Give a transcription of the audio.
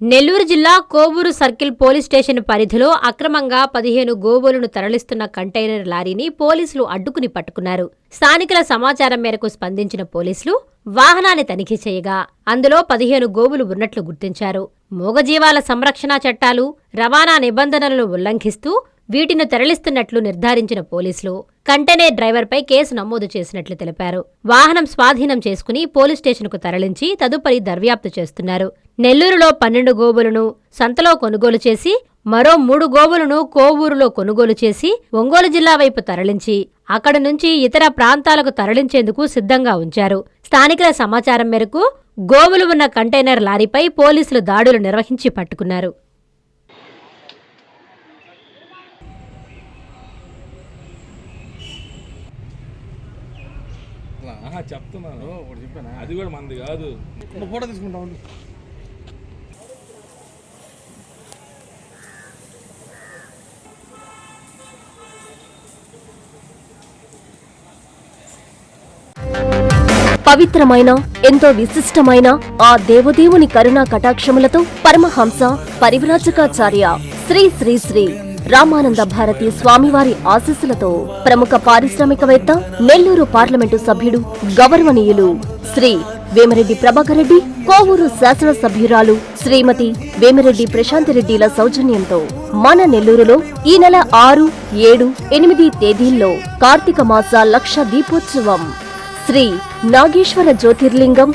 నెల్లూరు జిల్లా Kovur circle police station పరిధిలో అక్రమంగా పదిహేను గోవులను తరలిస్తున్న కంటైనర్ లారీని పోలీసులు అడ్డుకుని పట్టుకున్నారు. స్థానికుల సమాచారం మేరకు స్పందించిన పోలీసులు వాహనాన్ని తనిఖీ చేయగా అందులో పదిహేను గోవులు ఉన్నట్లు గుర్తించారు. మూగజీవాల సంరక్షణ చట్టాలు రవాణా నిబంధనలను ఉల్లంఘిస్తూ వీటిని తరలిస్తున్నట్లు నిర్ధారించిన పోలీసులు కంటైనర్ డ్రైవర్పై కేసు నమోదు చేసినట్లు తెలిపారు. వాహనం స్వాధీనం చేసుకుని పోలీస్ స్టేషన్కు తరలించి తదుపరి దర్యాప్తు చేస్తున్నారు. నెల్లూరులో పన్నెండు గోవులను సంతలో కొనుగోలు చేసి మరో మూడు గోవులను కోవూరులో కొనుగోలు చేసి ఒంగోలు జిల్లా వైపు తరలించి అక్కడ నుంచి ఇతర ప్రాంతాలకు తరలించేందుకు సిద్ధంగా ఉంచారు. స్థానికుల సమాచారం మేరకు గోవులు ఉన్న కంటైనర్ లారీపై పోలీసులు దాడులు నిర్వహించి పట్టుకున్నారు. ఆహా, చెప్తున్నాను. ఒకటి చెప్పానా? అది కూడా మంది కాదు. ఫోటో తీసుకుంటా ఉండు. పవిత్రమైన ఎంతో విశిష్టమైన ఆ దేవదేవుని కరుణా కటాక్షములతో పరమహంస పరివ్రాజకాచార్య శ్రీ శ్రీ శ్రీ రామానంద భారతి స్వామివారి ఆశీస్సులతో ప్రముఖ పారిశ్రామికవేత్త నెల్లూరు పార్లమెంటు సభ్యుడు గౌరవనీయులు శ్రీ వేమరెడ్డి ప్రభాకర్ రెడ్డి కోవూరు శాసనసభ్యురాలు శ్రీమతి వేమిరెడ్డి ప్రశాంతిరెడ్డిల సౌజన్యంతో మన నెల్లూరులో ఈ నెల ఆరు ఏడు ఎనిమిది తేదీల్లో కార్తీక మాస లక్ష దీపోత్సవం. శ్రీ నాగేశ్వర జ్యోతిర్లింగం